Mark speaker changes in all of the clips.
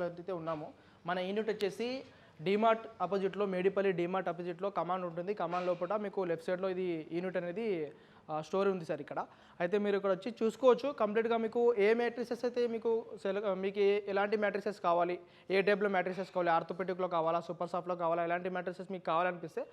Speaker 1: లో అయితే ఉన్నాము. మన యూనిట్ వచ్చేసి డిమార్ట్ ఆపోజిట్లో మేడిపల్లి డిమార్ట్ అపోజిట్లో కమాండ్ ఉంటుంది. కమాండ్ లోపల మీకు లెఫ్ట్ సైడ్లో ఇది యూనిట్ అనేది స్టోర్ ఉంది సార్ ఇక్కడ. అయితే మీరు ఇక్కడ వచ్చి చూసుకోవచ్చు. కంప్లీట్గా మీకు ఏ మ్యాట్రిసెస్ అయితే మీకు మీకు ఎలాంటి మ్యాట్రిసెస్ కావాలి ఏ టైప్లో మ్యాట్రిసెస్ కావాలి ఆర్థోపెటిక్లో కావాలా సూపర్ సాఫ్ట్లో కావాలా ఎలాంటి మ్యాట్రిసెస్ మీకు కావాలనిపిస్తే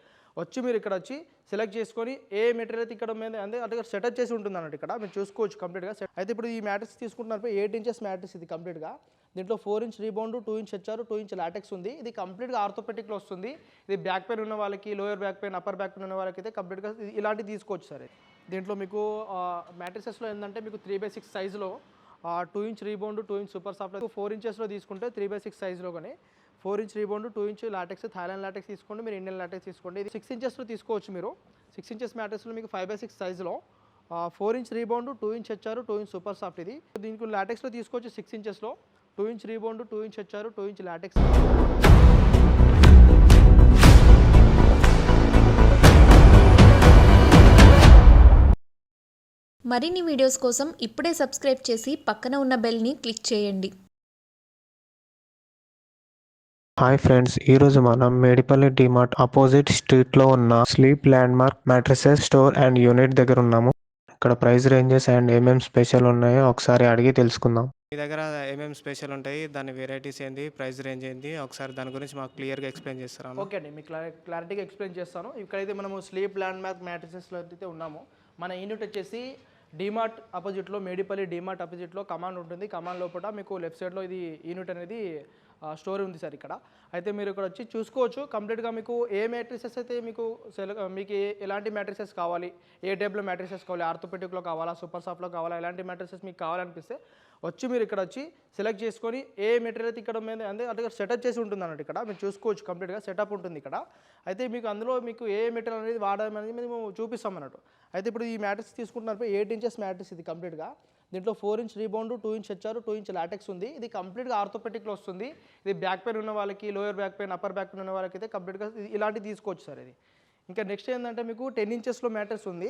Speaker 1: వచ్చి మీరు ఇక్కడ వచ్చి సెలెక్ట్ చేసుకొని ఏ మెటీరియల్ అయితే ఇక్కడ మీద అంటే అంటే సెటప్ చేసి ఉంటుంది అన్నట్టు ఇక్కడ. మీరు చూసుకోవచ్చు కంప్లీట్గా అయితే ఇప్పుడు ఈ మ్యాట్రిక్స్ తీసుకుంటున్నారు. ఎయిట్ ఇంచెస్ మ్యాట్రిక్స్ ఇది కంప్లీట్గా దీంట్లో four inch rebound two inch HR two inch latex ఉంది. ఇది కంప్లీట్గా ఆర్థోపెటిక్లో వస్తుంది. ఇది బ్యాక్ పెయిన్ ఉన్న వాళ్ళకి lower back pain upper back pain ఉన్న వాళ్ళకి అయితే కంప్లీట్గా ఇలాంటివి తీసుకోవచ్చు సరే. దీంట్లో మీకు మ్యాట్రిసెస్లో ఏంటంటే మీకు త్రీ బై సిక్స్ సైజులో two inch rebound two inch super soft four ఇంచెస్లో తీసుకుంటే త్రీ బై సిక్స్ సైజులో కానీ four inch rebound two inch latex Thailand latex తీసుకోండి మీరు ఇండియన్ లాటెక్స్ తీసుకోండి. ఇది సిక్స్ ఇంచెస్లో తీసుకోవచ్చు మీరు. సిక్స్ ఇంచెస్ మ్యాట్రిక్స్లో మీకు ఫైవ్ బై సిక్స్ సైజులో four inch rebound two inch HR two inch super soft ఇది. దీనికి లాటెక్స్లో తీసుకోవచ్చు six ఇంచెస్లో two inch rebound two inch HR two inch latex.
Speaker 2: మరిన్ని వీడియోస్ కోసం ఇప్పుడే సబ్స్క్రైబ్ చేసి పక్కన ఉన్న బెల్ని క్లిక్ చేయండి.
Speaker 3: హాయ్ ఫ్రెండ్స్ ఈ రోజు మనం మేడిపల్లి డిమార్ట్ అపోజిట్ స్ట్రీట్లో ఉన్న sleep landmark mattresses store and unit దగ్గర ఉన్నాము. ఇక్కడ ప్రైస్ రేంజెస్ అండ్ ఏమేం స్పెషల్ ఉన్నాయో ఒకసారి అడిగి తెలుసుకుందాం.
Speaker 4: మీ దగ్గర ఏమేమి స్పెషల్ ఉంటాయి? దాని వెరైటీస్ ఏంది? ప్రైస్ రేంజ్ ఏంది? ఒకసారి దాని గురించి మాకు క్లియర్గా ఎక్స్ప్లెయిన్ చేస్తారా?
Speaker 1: ఓకే అండి. మీకు క్లా- క్లారిటీగా ఎక్స్ప్లెయిన్ చేస్తాను. ఇక్కడైతే మనము స్లీప్ ల్యాండ్ మార్క్ మ్యాట్రిసెస్లో అయితే ఉన్నాము. మన యూనిట్ వచ్చేసి డీమార్ట్ అపోజిట్లో మేడిపల్లి డీమార్ట్ అపోజిట్లో కమాండ్ ఉంటుంది. కమాండ్ లోపల మీకు లెఫ్ట్ సైడ్లో ఇది యూనిట్ అనేది స్టోర్ ఉంది సార్ ఇక్కడ. అయితే మీరు ఇక్కడ వచ్చి చూసుకోవచ్చు. కంప్లీట్గా మీకు ఏ మ్యాట్రిసెస్ అయితే మీకు సెల మీకు ఎలాంటి మ్యాట్రిసెస్ కావాలి ఏ టైప్లో మ్యాట్రిసెస్ కావాలి ఆర్థోపెటిక్లో కావాలా సూపర్ సాఫ్ట్లో కావాలా ఎలాంటి మ్యాట్రిసెస్ మీకు కావాలనిపిస్తే వచ్చి మీరు ఇక్కడ వచ్చి సెలెక్ట్ చేసుకొని ఏ మెటీరియల్ అయితే ఇక్కడ మీద అంటే అంటే సెటప్ చేసి ఉంటుంది అన్నట్టు ఇక్కడ. మీరు చూసుకోవచ్చు కంప్లీట్గా సెటప్ ఉంటుంది ఇక్కడ. అయితే మీకు అందులో మీకు ఏ మెటీరియల్ అనేది వాడడం అనేది మేము చూపిస్తాం అన్నట్టు. అయితే ఇప్పుడు ఈ మ్యాట్రిక్స్ తీసుకుంటున్నారు ఎయిట్ ఇంచెస్ మ్యాట్రిక్స్ ఇది కంప్లీట్గా. దీంట్లో four inch rebound two inch HR two inch latex ఉంది. ఇది కంప్లీట్గా ఆర్థోపెటిక్లో వస్తుంది. ఇది బ్యాక్ పెయిన్ ఉన్న వాళ్ళకి lower back pain upper back pain ఉన్న వాళ్ళకి అయితే కంప్లీట్గా ఇలాంటివి తీసుకోవచ్చు సార్ ఇది. ఇంకా నెక్స్ట్ ఏంటంటే మీకు టెన్ ఇంచెస్లో మ్యాటర్స్ ఉంది.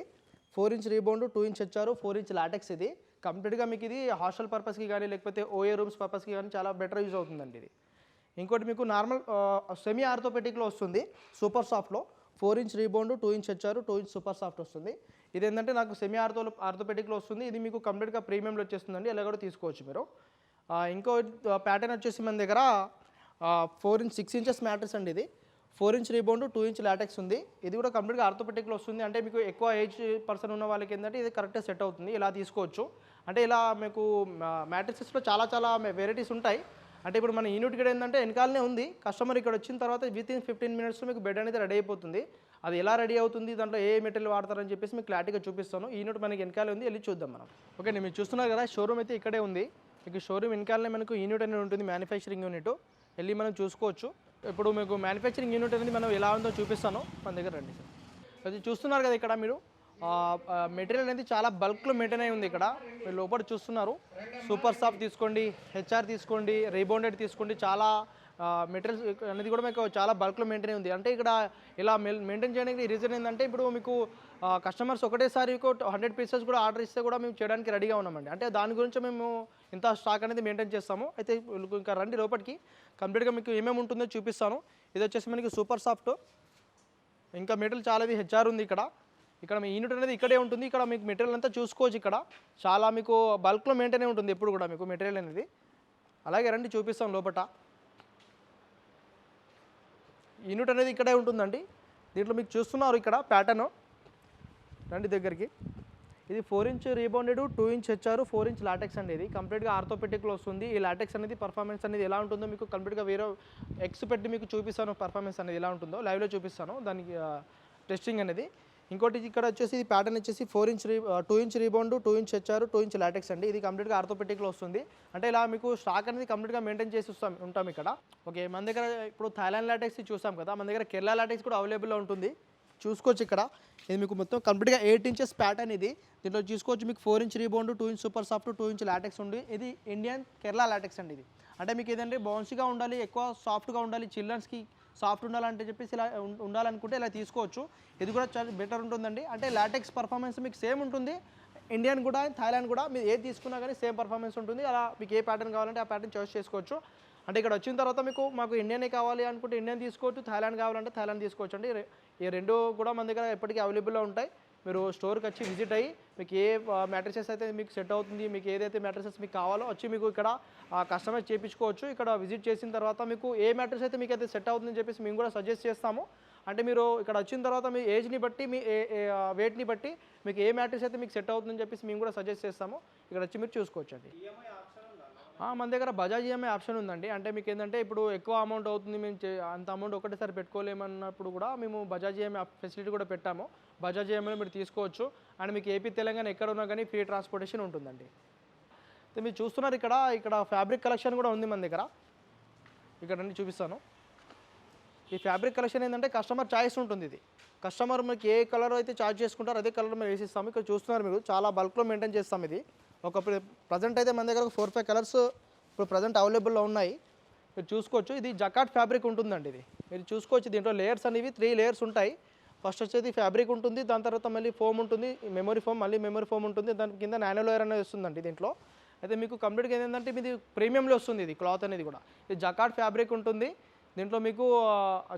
Speaker 1: Four inch rebound two inch HR four inch latex ఇది. కంప్లీట్గా మీకు ఇది హాస్టల్ పర్పస్కి కానీ లేకపోతే ఓఏ రూమ్స్ పర్పస్కి కానీ చాలా బెటర్ యూజ్ అవుతుందండి ఇది. ఇంకోటి మీకు నార్మల్ సెమీ ఆర్థోపెటిక్లో వస్తుంది super సాఫ్ట్లో. Four inch rebound two inch HR two inch super soft వస్తుంది. ఇది ఏంటంటే నాకు సెమీ ఆర్థో ఆర్థోపెటిక్లో వస్తుంది. ఇది మీకు కంప్లీట్గా ప్రీమియంలో వచ్చేస్తుందండి. ఎలా కూడా తీసుకోవచ్చు మీరు. ఇంకో ప్యాటర్న్ వచ్చేసి మన దగ్గర four inch six inches mattress అండి ఇది. Four inch rebound two inch latex ఉంది. ఇది కూడా కంప్లీట్గా ఆర్థోపెటిక్లో వస్తుంది. అంటే మీకు ఎక్కువ ఏజ్ పర్సన్ ఉన్న వాళ్ళకి ఏంటంటే ఇది కరెక్ట్గా సెట్ అవుతుంది. ఇలా తీసుకోవచ్చు. అంటే ఇలా మీకు మ్యాట్రిక్సెస్లో చాలా చాలా వెరైటీస్ ఉంటాయి. అంటే ఇప్పుడు మన యూనిట్ ఇక్కడ ఏంటంటే వెనకాలనే ఉంది. కస్టమర్ ఇక్కడ వచ్చిన తర్వాత విత్ ఇన్ ఫిఫ్టీన్ మినిట్స్లో మీకు బెడ్ అనేది రెడీ అయిపోతుంది. అది ఎలా రెడీ అవుతుంది? దాంట్లో ఏ మెటీరియల్ వాడతారని చెప్పేసి మీకు క్లారిటీగా చూపిస్తాను. ఈ యూనిట్ మనకి వెనకాలే ఉంది. వెళ్ళి చూద్దాం మనం. ఓకే మీరు చూస్తున్నారు కదా షోరూమ్ అయితే ఇక్కడే ఉంది. మీకు షోరూమ్ వెనకాలనే మనకు యూనిట్ అనేది ఉంటుంది మ్యానుఫ్యాక్చరింగ్ యూనిట్ వెళ్ళి మనం చూసుకోవచ్చు. ఇప్పుడు మీకు మ్యానుఫ్యాక్చరింగ్ యూనిట్ అనేది మనం ఎలా ఉందో చూపిస్తాను. మన దగ్గర రండి సార్. అది చూస్తున్నారు కదా ఇక్కడ మీరు. మెటీరియల్ అనేది చాలా బల్క్లో మెయింటైన్ అయి ఉంది ఇక్కడ. మీరు లోపల చూస్తున్నారు. సూపర్ సాఫ్ట్ తీసుకోండి హెచ్ఆర్ తీసుకోండి రీబౌండెడ్ తీసుకోండి. చాలా మెటీరియల్స్ అనేది కూడా మీకు చాలా బల్క్లో మెయింటైన్ ఉంది. అంటే ఇక్కడ ఇలా మెయింటైన్ చేయడానికి రీజన్ ఏంటంటే ఇప్పుడు మీకు కస్టమర్స్ ఒకటేసారి హండ్రెడ్ పీసెస్ కూడా ఆర్డర్ ఇస్తే కూడా మేము చేయడానికి రెడీగా ఉన్నామండి. అంటే దాని గురించి మేము ఇంత స్టాక్ అనేది మెయింటైన్ చేస్తాము. అయితే ఇంకా రండి లోపలికి. కంప్లీట్గా మీకు ఏమేమి ఉంటుందో చూపిస్తాను. ఇది వచ్చేసి మనకి సూపర్ సాఫ్ట్. ఇంకా మెటీరియల్ చాలా ఇది హెచ్ఆర్ ఉంది ఇక్కడ. ఇక్కడ మీ యూనిట్ అనేది ఇక్కడే ఉంటుంది. ఇక్కడ మీకు మెటీరియల్ అంతా చూసుకోవచ్చు ఇక్కడ. చాలా మీకు బల్క్లో మెయింటైన్ ఉంటుంది ఎప్పుడు కూడా మీకు మెటీరియల్ అనేది. అలాగే రండి చూపిస్తాం లోపల యూనిట్ అనేది ఇక్కడే ఉంటుందండి. దీంట్లో మీకు చూస్తున్నారు ఇక్కడ ప్యాటర్న్. రండి దగ్గరికి. ఇది four inch rebounded two inch HR four inch latex అండి ఇది. కంప్లీట్గా ఆర్థోపెటిక్లో వస్తుంది. ఈ లాటెక్స్ అనేది పర్ఫార్మెన్స్ అనేది ఎలా ఉంటుందో మీకు కంప్లీట్గా వేరే ఎక్స్ పెట్టి మీకు చూపిస్తాను పర్ఫార్మెన్స్ అనేది ఎలా ఉంటుందో. లైవ్లో చూపిస్తాను. దానికి టెస్టింగ్ అనేది. ఇంకోటి ఇక్కడ వచ్చేసి ఇది ప్యాటర్న్ వచ్చేసి four inch re two inch rebound two inch HR two inch latex అండి. ఇది కంప్లీట్గా ఆర్థోపెటిక్లో వస్తుంది. అంటే ఇలా మీకు స్టాక్ అనేది కంప్లీట్గా మెయింటైన్ చేసి వస్తాం ఉంటాం ఇక్కడ. ఓకే మన దగ్గర ఇప్పుడు థాయిలాండ్ లాటెక్స్ చూసాం కదా మన దగ్గర కేరళ లాటెక్స్ కూడా అవైలబుల్లో ఉంటుంది. చూసుకోవచ్చు ఇక్కడ. ఇది మీకు మొత్తం కంప్లీట్గా ఎయిట్ ఇంచెస్ ప్యాటర్న్ ఇది. దీంట్లో చూసుకోవచ్చు మీకు four inch rebound two inch super soft two inch latex ఉంది. ఇది ఇండియన్ కేరళ లాటెక్స్ అండి ఇది. అంటే మీకు ఏదంటే బౌన్సీగా ఉండాలి ఎక్కువ సాఫ్ట్గా ఉండాలి చిల్డ్రన్స్కి సాఫ్ట్ ఉండాలంటే చెప్పేసి ఇలా ఉండాలనుకుంటే ఇలా తీసుకోవచ్చు. ఇది కూడా చాలా బెటర్ ఉంటుందండి. అంటే లాటెక్స్ పర్ఫార్మెన్స్ మీకు సేమ్ ఉంటుంది. ఇండియన్ కూడా థాయిలాండ్ కూడా మీరు ఏది తీసుకున్నా కానీ సేమ్ పర్ఫార్మెన్స్ ఉంటుంది. అలా మీకు ఏ ప్యాటర్న్ కావాలంటే ఆ ప్యాటర్న్ చాయిస్ చేసుకోవచ్చు. అంటే ఇక్కడ వచ్చిన తర్వాత మీకు మాకు ఇండియనే కావాలి అనుకుంటే ఇండియన్ తీసుకోవచ్చు థాయిలాండ్ కావాలంటే థాయిలాండ్ తీసుకోవచ్చు అండి. ఈ రెండు కూడా మన దగ్గర ఎప్పటికీ అవైలబుల్లో ఉంటాయి. మీరు స్టోర్కి వచ్చి విజిట్ అయ్యి మీకు ఏ మ్యాట్రిసెస్ అయితే మీకు సెట్ అవుతుంది మీకు ఏదైతే మ్యాట్రిసెస్ మీకు కావాలో వచ్చి మీకు ఇక్కడ కస్టమైజ్ చేయించుకోవచ్చు. ఇక్కడ విజిట్ చేసిన తర్వాత మీకు ఏ మ్యాట్రిస్ అయితే మీకు అయితే సెట్ అవుతుందని చెప్పేసి మేము కూడా సజెస్ట్ చేస్తాము. అంటే మీరు ఇక్కడ వచ్చిన తర్వాత మీ ఏజ్ని బట్టి మీ వెయిట్ని బట్టి మీకు ఏ మ్యాట్రిస్ అయితే మీకు సెట్ అవుతుందని చెప్పేసి మేము కూడా సజెస్ట్ చేస్తాము. ఇక్కడ వచ్చి మీరు చూసుకోవచ్చు అండి మన దగ్గర బజాజ్ ఈఎంఐ ఆప్షన్ ఉందండి. అంటే మీకు ఏంటంటే ఇప్పుడు ఎక్కువ అమౌంట్ అవుతుంది మేము చే- అంత అమౌంట్ ఒకటేసారి పెట్టుకోలేమన్నప్పుడు కూడా మేము బజాజ్ ఈఎంఐ ఫెసిలిటీ కూడా పెట్టాము. బజాజ్ ఈఎంఐలో మీరు తీసుకోవచ్చు. అండ్ మీకు ఏపీ తెలంగాణ ఎక్కడ ఉన్నా కానీ ఫ్రీ ట్రాన్స్పోర్టేషన్ ఉంటుందండి. అయితే మీరు చూస్తున్నారు ఇక్కడ ఇక్కడ ఫ్యాబ్రిక్ కలెక్షన్ కూడా ఉంది మన దగ్గర. ఇక్కడ అన్ని చూపిస్తాను. ఈ ఫ్యాబ్రిక్ కలెక్షన్ ఏంటంటే కస్టమర్ చాయిస్ ఉంటుంది ఇది. కస్టమర్ మీకు ఏ కలర్ అయితే చార్జ్ చేసుకుంటారో అదే కలర్ మేము వేసిస్తాము. ఇక్కడ చూస్తున్నారు మీరు చాలా బల్క్లో మెయింటైన్ చేస్తాం ఇది. ఒక ప్రజెంట్ అయితే మన దగ్గర ఒక ఫోర్ ఫైవ్ కలర్స్ ఇప్పుడు ప్రజెంట్ అవైలబుల్లో ఉన్నాయి. మీరు చూసుకోవచ్చు. ఇది జకాట్ ఫ్యాబ్రిక్ ఉంటుందండి ఇది. మీరు చూసుకోవచ్చు దీంట్లో లేయర్స్ అనేవి త్రీ లేయర్స్ ఉంటాయి. ఫస్ట్ వచ్చేది ఫ్యాబ్రిక్ ఉంటుంది. దాని తర్వాత మళ్ళీ ఫోమ్ ఉంటుంది. మెమరీ ఫోమ్ మళ్ళీ మెమరీ ఫోమ్ ఉంటుంది. దాని కింద నానో లేయర్ అనేది వస్తుందండి దీంట్లో. అయితే మీకు కంప్లీట్గా ఏంటంటే మీది ప్రీమియంలో వస్తుంది ఇది క్లాత్ అనేది కూడా. ఇది జకాట్ ఫ్యాబ్రిక్ ఉంటుంది. దీంట్లో మీకు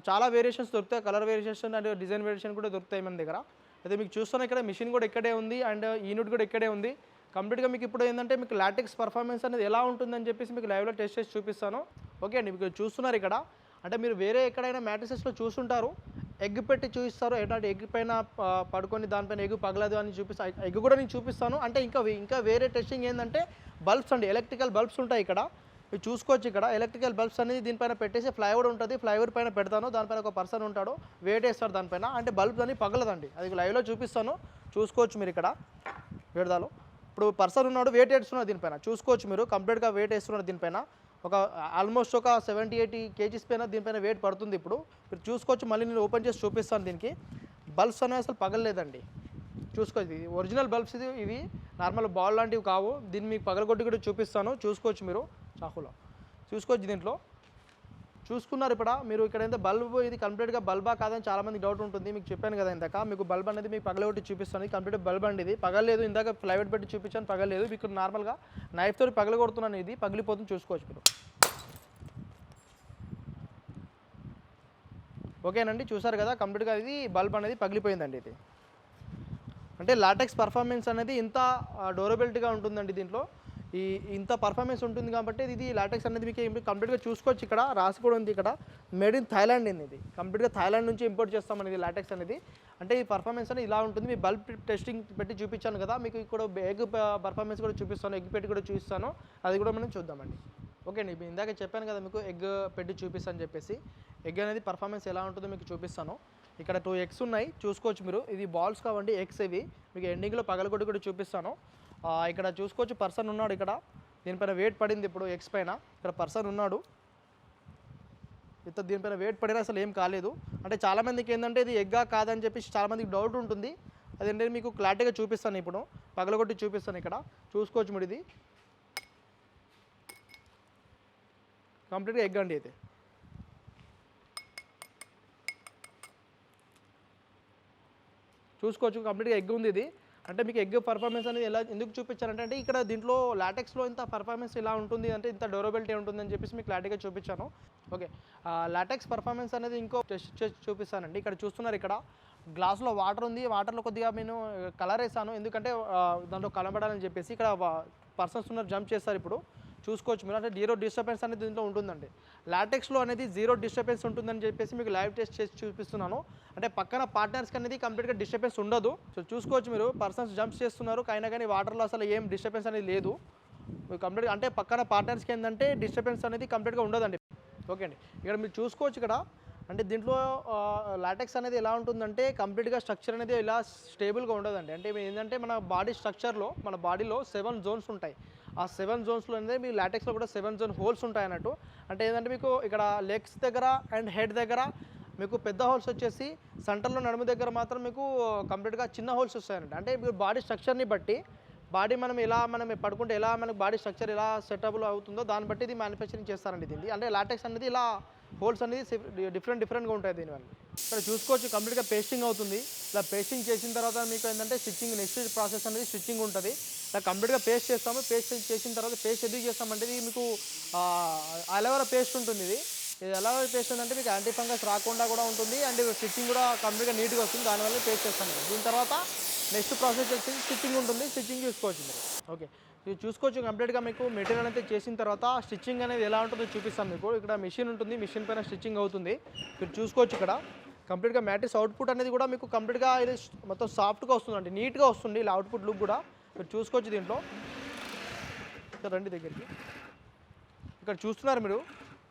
Speaker 1: చాలా వేరియేషన్స్ దొరుకుతాయి. Colour variation and design variation కూడా దొరుకుతాయి మన దగ్గర. అయితే మీకు చూస్తున్న ఇక్కడ మిషన్ కూడా ఇక్కడే ఉంది. అండ్ యూనిట్ కూడా ఇక్కడే ఉంది. కంప్లీట్గా మీకు ఇప్పుడు ఏంటంటే మీకు లాటెక్స్ పర్ఫార్మెన్స్ అనేది ఎలా ఉంటుందని చెప్పేసి మీకు లైవ్లో టెస్ట్ చేసి చూపిస్తాను. ఓకే అండి మీకు చూస్తున్నారు ఇక్కడ. అంటే మీరు వేరే ఎక్కడైనా మ్యాట్రిసెస్లో చూసుంటారు. ఎగ్ పెట్టి చూపిస్తారు. ఏంటంటే ఎగ్ పైన పడుకొని దానిపైన ఎగ్ పగలదు అని చూపిస్తా. ఎగ్ కూడా నేను చూపిస్తాను. అంటే ఇంకా ఇంకా వేరే టెస్టింగ్ ఏంటంటే బల్బ్స్ అండి ఎలక్ట్రికల్ బల్బ్స్ ఉంటాయి ఇక్కడ. మీరు చూసుకోవచ్చు ఇక్కడ. ఎలక్ట్రికల్ బల్బ్స్ అనేది దీనిపైన పెట్టేసి ఫ్లైవుడ్ ఉంటుంది. ఫ్లైవుడ్ పైన పెడతాను. దానిపైన ఒక పర్సన్ ఉంటాడు. వెయిట్ వేస్తాడు దానిపైన అంటే బల్బ్స్ అని పగలదండి. అది లైవ్లో చూపిస్తాను. చూసుకోవచ్చు మీరు ఇక్కడ. విడదాలు. ఇప్పుడు పర్సన్ ఉన్నాడు వెయిట్ వేస్తున్నాడు దీనిపైన. చూసుకోవచ్చు మీరు కంప్లీట్గా వెయిట్ వేస్తున్నాడు దీనిపైన. ఒక ఆల్మోస్ట్ ఒక సెవెంటీ ఎయిటీ కేజీస్ పైన దీనిపైన వెయిట్ పడుతుంది ఇప్పుడు. మీరు చూసుకోవచ్చు మళ్ళీ నేను ఓపెన్ చేసి చూపిస్తాను దీనికి. బల్బ్స్ అనేవి అసలు పగలలేదండి. చూసుకోవచ్చు ఇది ఒరిజినల్ బల్బ్స్ ఇది ఇవి నార్మల్ బాల్ లాంటివి కావు. దీన్ని మీకు పగలగొట్టి కూడా చూపిస్తాను. చూసుకోవచ్చు మీరు చాకులో. చూసుకోవచ్చు దీంట్లో. చూసుకున్నారు ఇప్పుడు? మీరు ఇక్కడ అయితే బల్బ్ ఇది కంప్లీట్గా బల్బా కాదని చాలామంది డౌట్ ఉంటుంది. మీకు చెప్పాను కదా ఇందాక. మీకు బల్బ్ అనేది మీకు పగలగొట్టి చూపిస్తుంది. కంప్లీట్ బల్బ్ అండి ఇది. పగలేదు ఇందాక ఫ్లైవేట్ పెట్టి చూపించాను. పగలేదు మీకు నార్మల్గా నైఫ్ తోటి పగలగొడుతున్నాను ఇది పగిలిపోతుంది. చూసుకోవచ్చు మీరు. ఓకేనండి. చూసారు కదా? కంప్లీట్గా ఇది బల్బ్ అనేది పగిలిపోయిందండి ఇది. అంటే లాటెక్స్ పర్ఫార్మెన్స్ అనేది ఇంత డ్యూరబిలిటీగా ఉంటుందండి దీంట్లో. ఈ ఇంత పర్ఫార్మెన్స్ ఉంటుంది కాబట్టి ఇది లాటెక్స్ అనేది మీకు కంప్లీట్గా చూసుకోవచ్చు ఇక్కడ రాసి కూడా ఉంది ఇక్కడ. మేడ్ ఇన్ థాయిలాండ్ అండి ఇది. కంప్లీట్గా థాయిలాండ్ నుంచి ఇంపోర్ట్ చేస్తాం అనేది లాటెక్స్ అనేది. అంటే ఈ పర్ఫార్మెన్స్ అనేది ఇలా ఉంటుంది. మీ బల్బ్ టెస్టింగ్ పెట్టి చూపించాను కదా మీకు ఇక్కడ ఎగ్ పర్ఫార్మెన్స్ కూడా చూపిస్తాను ఎగ్ పెట్టి కూడా చూపిస్తాను. అది కూడా మనం చూద్దామండి. ఓకే అండి ఇందాక చెప్పాను కదా మీకు ఎగ్ పెట్టి చూపిస్తాను చెప్పేసి. ఎగ్ అనేది పర్ఫార్మెన్స్ ఎలా ఉంటుందో మీకు చూపిస్తాను. ఇక్కడ టూ ఎగ్స్ ఉన్నాయి చూసుకోవచ్చు మీరు. ఇది బాల్స్ కావండి ఎగ్స్ ఇవి. మీకు ఎండింగ్లో పగలగొట్టి కూడా చూపిస్తాను. ఇక్కడ చూసుకోవచ్చు పర్సన్ ఉన్నాడు ఇక్కడ. దీనిపైన వెయిట్ పడింది ఇప్పుడు ఎగ్స్ పైన. ఇక్కడ పర్సన్ ఉన్నాడు. ఇంత దీనిపైన వెయిట్ పడినా అసలు ఏం కాలేదు. అంటే చాలామందికి ఏంటంటే ఇది ఎగ్గా కాదని చెప్పేసి చాలామందికి డౌట్ ఉంటుంది. అదేంటే మీకు క్లారిటీగా చూపిస్తాను ఇప్పుడు. పగలగొట్టి చూపిస్తాను ఇక్కడ. చూసుకోవచ్చు మీరు ఇది. కంప్లీట్గా ఎగ్ అండి అయితే. చూసుకోవచ్చు కంప్లీట్గా ఎగ్ ఉంది ఇది. అంటే మీకు ఎగ్ పర్ఫార్మెన్స్ అనేది ఎలా ఎందుకు చూపించారంటే అంటే ఇక్కడ దీంట్లో లాటెక్స్లో ఇంత పర్ఫార్మెన్స్ ఇలా ఉంటుంది అంటే ఇంత డ్యూరబిలిటీ ఉంటుందని చెప్పేసి మీకు క్లారిటీగా చూపించాను. ఓకే లాటెక్స్ పర్ఫార్మెన్స్ అనేది ఇంకో టెస్ట్ చేసి చూపిస్తానండి. ఇక్కడ చూస్తున్నారు ఇక్కడ. గ్లాస్లో వాటర్ ఉంది. వాటర్లో కొద్దిగా నేను కలర్ వేసాను. ఎందుకంటే దాంట్లో కనబడాలని చెప్పేసి ఇక్కడ పర్సన్స్ ఉన్నారు జంప్ చేస్తారు ఇప్పుడు. చూసుకోవచ్చు మీరు. అంటే జీరో డిస్టర్బెన్స్ అనేది దీంట్లో ఉంటుందండి. లాటెక్స్లో అనేది జీరో డిస్టర్బెన్స్ ఉంటుందని చెప్పేసి మీకు లైవ్ టెస్ట్ చేసి చూపిస్తున్నాను. అంటే పక్కన పార్ట్నర్స్కి అనేది కంప్లీట్గా డిస్టర్బెన్స్ ఉండదు. సో చూసుకోవచ్చు మీరు. పర్సన్స్ జంప్స్ చేస్తున్నారు. కానీ కానీ వాటర్లో అసలు ఏం డిస్టర్బెన్స్ అనేది లేదు. మీరు అంటే పక్కన పార్ట్నర్స్కి ఏంటంటే డిస్టర్బెన్స్ అనేది కంప్లీట్గా ఉండదండి. ఓకే అండి. ఇక్కడ మీరు చూసుకోవచ్చు ఇక్కడ. అంటే దీంట్లో లాటెక్స్ అనేది ఎలా ఉంటుందంటే కంప్లీట్గా స్ట్రక్చర్ అనేది ఇలా స్టేబుల్గా ఉండదండి. అంటే ఏంటంటే మన బాడీ స్ట్రక్చర్లో మన బాడీలో సెవెన్ జోన్స్ ఉంటాయి. ఆ సెవెన్ జోన్స్లో అనేది మీ లాటెక్స్లో కూడా సెవెన్ జోన్ హోల్స్ ఉంటాయి అన్నట్టు. అంటే ఏంటంటే మీకు ఇక్కడ లెగ్స్ దగ్గర అండ్ హెడ్ దగ్గర మీకు పెద్ద హోల్స్ వచ్చేసి సెంటర్లో నడుము దగ్గర మాత్రం మీకు కంప్లీట్గా చిన్న హోల్స్ వస్తాయన్నట్టు. అంటే మీరు బాడీ స్ట్రక్చర్ని బట్టి బాడీ మనం ఎలా మనం పడుకుంటే ఎలా మనకు బాడీ స్ట్రక్చర్ ఎలా సెటబుల్ అవుతుందో దాన్ని బట్టి ఇది మ్యానుఫ్యాక్చరింగ్ చేస్తారండి దీన్ని. అంటే లాటెక్స్ అనేది ఇలా హోల్స్ అనేది డిఫరెంట్ డిఫరెంట్గా ఉంటాయి దీనివల్ల. ఇక్కడ చూసుకోవచ్చు కంప్లీట్గా పేస్టింగ్ అవుతుంది. ఇలా పేస్టింగ్ చేసిన తర్వాత మీకు ఏంటంటే స్టిచ్చింగ్ నెక్స్ట్ ప్రాసెస్ అనేది స్టిచ్చింగ్ ఉంటుంది. ఇలా కంప్లీట్గా పేస్ట్ చేస్తాము. పేస్ట్ చేసిన తర్వాత పేస్ట్ ఎందుకు చేస్తామంటే ఇది మీకు అలవెరా పేస్ట్ ఉంటుంది ఇది. ఇది ఎలా పేస్ట్ ఉందంటే మీకు యాంటీ ఫంగస్ రాకుండా కూడా ఉంటుంది అండ్ స్టిచ్చింగ్ కూడా కంప్లీట్గా నీట్గా వస్తుంది. దానివల్ల పేస్ట్ చేస్తాం దీని తర్వాత నెక్స్ట్ ప్రాసెస్ వచ్చేసి స్టిచ్చింగ్ ఉంటుంది. స్టిచ్చింగ్ చూసుకోవచ్చు మీరు. ఓకే. ఇది చూసుకోవచ్చు కంప్లీట్గా మీకు మెటీరియల్ అయితే చేసిన తర్వాత స్టిచ్చింగ్ అనేది ఎలా ఉంటుందో చూపిస్తాం మీకు. ఇక్కడ మిషన్ ఉంటుంది. మిషన్ పైన స్టిచ్చింగ్ అవుతుంది. మీరు చూసుకోవచ్చు ఇక్కడ. కంప్లీట్గా మ్యాట్రిక్స్ అవుట్పుట్ అనేది కూడా మీకు కంప్లీట్గా ఇది మొత్తం సాఫ్ట్గా వస్తుందండి. నీట్గా వస్తుంది. ఇలా అవుట్పుట్ లుక్ కూడా. మీరు చూసుకోవచ్చు దీంట్లో. రండి దగ్గరికి. ఇక్కడ చూస్తున్నారు మీరు.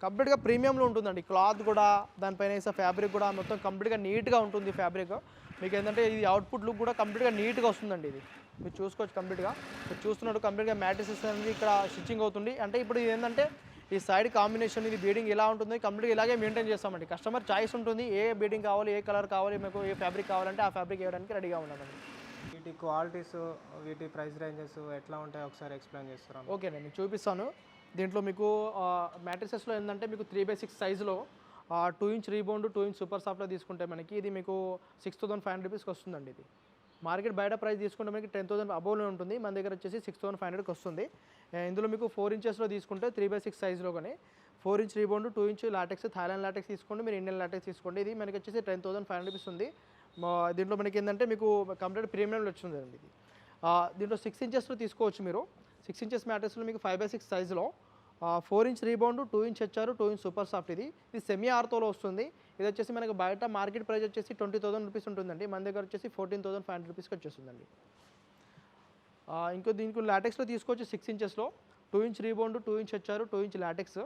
Speaker 1: కంప్లీట్గా ప్రీమియంలో ఉంటుందండి. క్లాత్ కూడా దానిపైన వేసే ఫ్యాబ్రిక్ కూడా మొత్తం కంప్లీట్గా నీట్గా ఉంటుంది ఫ్యాబ్రిక్ మీకు ఏంటంటే ఇది అవుట్పుట్ లుక్ కూడా కంప్లీట్గా నీట్గా వస్తుందండి ఇది. మీరు చూసుకోవచ్చు కంప్లీట్గా. మీరు చూస్తున్నట్టు కంప్లీట్గా మ్యాట్రిసెస్ అనేది ఇక్కడ స్టిచ్చింగ్ అవుతుంది. అంటే ఇప్పుడు ఇది ఏంటంటే ఈ సైడ్ కాంబినేషన్ ఇది బీడింగ్ ఎలా ఉంటుంది కంప్లీట్గా ఇలాగే మెయింటైన్ చేస్తామండి. కస్టమర్ చాయిస్ ఉంటుంది. ఏ బీడింగ్ కావాలి ఏ కలర్ కావాలి మీకు ఏ ఫ్యాబ్రిక్ కావాలంటే ఆ ఫ్యాబ్రిక్ వేయడానికి రెడీగా ఉన్నామండి.
Speaker 4: వీటి క్వాలిటీస్ వీటి ప్రైస్ రేంజెస్ ఎట్లా ఉంటాయి ఒకసారి ఎక్స్ప్లెయిన్ చేస్తారా
Speaker 1: ఓకే నేను మీకు చూపిస్తాను. దీంట్లో మీకు మ్యాట్రిసెస్లో ఏంటంటే మీకు త్రీ బై సిక్స్ సైజులో two inch rebound two inch super సాఫ్ట్లో తీసుకుంటే మనకి ఇది మీకు సిక్స్ థౌసండ్ ఫైవ్ హండ్రెడ్ రూపీస్కి వస్తుందండి ఇది. మార్కెట్ బయట ప్రైస్ తీసుకుంటే మనకి టెన్ థౌసండ్ అబోవ్లో ఉంటుంది. మన దగ్గర వచ్చేసి సిక్స్ థౌసండ్ ఫైవ్ హండ్రెడ్కి వస్తుంది. ఇందులో మీకు ఫోర్ ఇంచెస్లో తీసుకుంటే త్రీ బై సిక్స్ సైజులో కానీ four inch rebound two inch latex Thailand latex తీసుకోండి. మీరు ఇండియన్ లాటెక్స్ తీసుకోండి. ఇది మనకి వచ్చేసి ten thousand five hundred rupees ఉంది. దీంట్లో మనకి ఏంటంటే మీకు కంప్లీట్ ప్రీమియంలో వచ్చింది అండి ఇది. దీంట్లో సిక్స్ ఇంచెస్లో తీసుకోవచ్చు మీరు. సిక్స్ ఇంచెస్ మ్యాట్రెస్లో మీకు ఫైవ్ బై సిక్స్ సైజులో four inch rebound two inch HR two inch super soft ఇది. ఇది సెమీ ఆర్తోలో వస్తుంది. ఇది వచ్చేసి మనకి బయట మార్కెట్ ప్రైస్ వచ్చేసి ట్వంటీ థౌసండ్ రూపీస్ ఉంటుందండి. మన దగ్గర వచ్చేసి ఫోర్టీన్ థౌసండ్ ఫైవ్ హండ్రెడ్ రూపీస్కి వచ్చేస్తుందండి. ఇంకో దీనికి లాటెక్స్లో తీసుకోవచ్చు six ఇంచెస్లో two inch rebound two inch HR two inch latex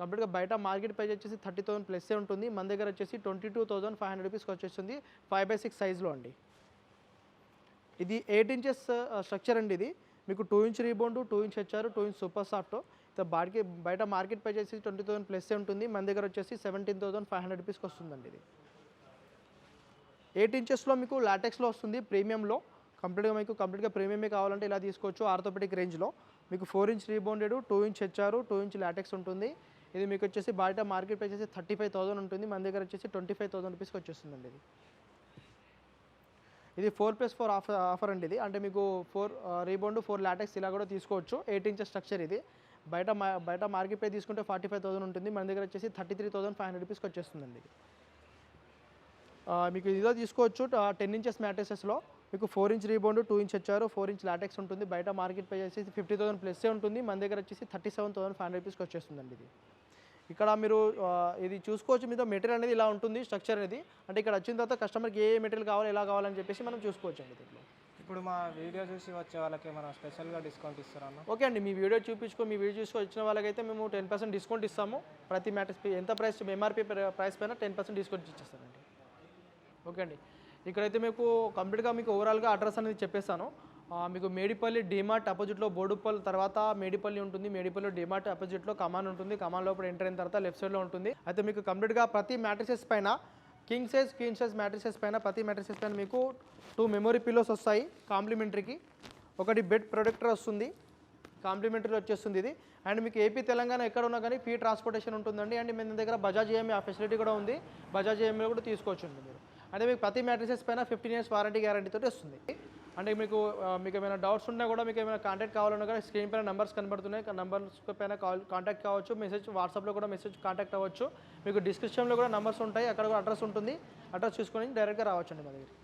Speaker 1: కంప్లీట్గా బయట మార్కెట్ ప్రైస్ వచ్చేసి థర్టీ థౌసండ్ ప్లస్సే ఉంటుంది. మన దగ్గర వచ్చేసి twenty two thousand five hundred రూపీస్కి వచ్చేస్తుంది. ఫైవ్ బై సిక్స్ సైజ్లో అండి. ఇది ఎయిట్ ఇంచెస్ స్ట్రక్చర్ అండి ఇది. మీకు two inch rebound two inch HR two inch super soft. బాడికి బయట మార్కెట్ ప్రైస్ వచ్చేసి ట్వంటీ థౌసండ్ ప్లస్ ఉంటుంది. మన దగ్గర వచ్చేసి సెవెంటీన్ థౌసండ్ ఫైవ్ హండ్రెడ్ రూపీస్కి వస్తుందండి ఇది. ఎయిట్ ఇంచెస్లో మీకు లాటెక్స్లో వస్తుంది ప్రీమియంలో. కంప్లీట్గా మీకు కంప్లీట్గా ప్రీమియమే కావాలంటే ఇలా తీసుకోవచ్చు ఆర్థోపెటిక్ రేంజ్లో. మీకు four inch rebounded two inch HR two inch latex ఉంటుంది. ఇది మీకు వచ్చేసి బయట మార్కెట్ ప్రైస్ వచ్చేసి థర్టీ ఫైవ్ థౌసండ్ ఉంటుంది. మన దగ్గర వచ్చేసి ట్వంటీ ఫైవ్ థౌసండ్ రూపీస్కి వచ్చేస్తుందండి ఇది. ఇది four plus four offer offer అండి ఇది. అంటే మీకు ఫోర్ రీబౌండ్ ఫోర్ లాటెక్స్ ఇలా కూడా తీసుకోవచ్చు. ఎయిట్ ఇంచెస్ స్ట్రక్చర్ ఇది. బయట బయట మార్కెట్ ప్రైస్ తీసుకుంటే ఫార్టీ ఫైవ్ థౌసండ్ ఉంటుంది. మన దగ్గర వచ్చేసి thirty three thousand five hundred రూపీస్కి వచ్చేస్తుందండి ఇది. మీకు ఇదో తీసుకోవచ్చు టెన్ ఇంచెస్ మ్యాట్రెసెస్లో. మీకు four inch rebound two inch వచ్చారు ఫోర్ ఇంచ్ లాటెక్స్ ఉంటుంది. బయట మార్కెట్ ప్రైస్ వచ్చేసి ఫిఫ్టీ థౌసండ్ ప్లస్సే ఉంటుంది. మన దగ్గర వచ్చేసి thirty seven thousand five hundred రూపీస్కి వచ్చేస్తుందండి ఇది. ఇక్కడ మీరు ఇది చూసుకోవచ్చు మీద మెటీరియల్ అనేది ఇలా ఉంటుంది స్ట్రక్చర్ అనేది. అంటే ఇక్కడ వచ్చిన తర్వాత కస్టమర్కి ఏ మెటీరియల్ కావాలి ఎలా కావాలని చెప్పేసి మనం చూసుకోవచ్చు అండి దీంట్లో.
Speaker 4: ఇప్పుడు మా వీడియో చూసి వచ్చే వాళ్ళకి మనం స్పెషల్గా డిస్కౌంట్ ఇస్తారా
Speaker 1: ఓకే అండి మీ వీడియో చూపించుకో మీ వీడియో చూసుకొని వచ్చిన వాళ్ళకైతే మేము టెన్ పర్సెంట్ డిస్కౌంట్ ఇస్తాము. ప్రతి మ్యాట్రెస్ ఎంత ప్రైస్ ఎంఆర్పీ ప్రైస్ పైన టెన్ పర్సెంట్ డిస్కౌంట్ ఇచ్చేస్తానండి ఓకే అండి ఇక్కడైతే మీకు కంప్లీట్గా మీకు ఓవరాల్గా అడ్రస్ అనేది చెప్పేస్తాను. మీకు మేడిపల్లి డిమార్ట్ అపోజిట్లో బోడుపల్లి తర్వాత మేడిపల్లి ఉంటుంది. మేడిపల్లి డిమార్ట్ అపోజిట్లో కమాన్ ఉంటుంది. కమాన్ లోపల ఎంటర్ అయిన తర్వాత లెఫ్ట్ సైడ్లో ఉంటుంది. అయితే మీకు కంప్లీట్గా ప్రతి మ్యాట్రిసెస్ పైన king size queen size mattresses పైన ప్రతి మ్యాట్రిసెస్ పైన మీకు టూ మెమొరీ పిల్లోస్ వస్తాయి. కాంప్లిమెంటరీకి ఒకటి బెడ్ ప్రొడక్టర్ వస్తుంది. కాంప్లిమెంటరీలో వచ్చేస్తుంది ఇది. అండ్ మీకు ఏపీ తెలంగాణ ఎక్కడ ఉన్నా కానీ ఫ్రీ ట్రాన్స్పోర్టేషన్ ఉంటుందండి. అండ్ మీ దగ్గర బజాజ్ ఏఎంఏ ఆ ఫెసిలిటీ కూడా ఉంది. బజాజ్ ఏఎంఏ కూడా తీసుకోవచ్చు మీరు. అంటే మీకు ప్రతి మ్యాట్రిసెస్ పైన ఫిఫ్టీన్ ఇయర్స్ వారంటీ గ్యారంటీతో వస్తుంది. అంటే మీకు మీకు ఏమైనా డౌట్స్ ఉన్నా కూడా మీకు ఏమైనా కాంటాక్ట్ కావాలన్నా కూడా స్క్రీన్ పైన నెంబర్స్ కనబడుతున్నాయి. నెంబర్స్ పైన కాల్ కాంటాక్ట్ కావచ్చు మెసేజ్ వాట్సాప్లో కూడా మెసేజ్ కాంటాక్ట్ అవ్వచ్చు. మీకు డిస్క్రిప్షన్లో కూడా నెంబర్స్ ఉంటాయి. అక్కడ కూడా అడ్రస్ ఉంటుంది. అడ్రస్ చూసుకొని డైరెక్ట్గా రావచ్చు అండి మా దగ్గర.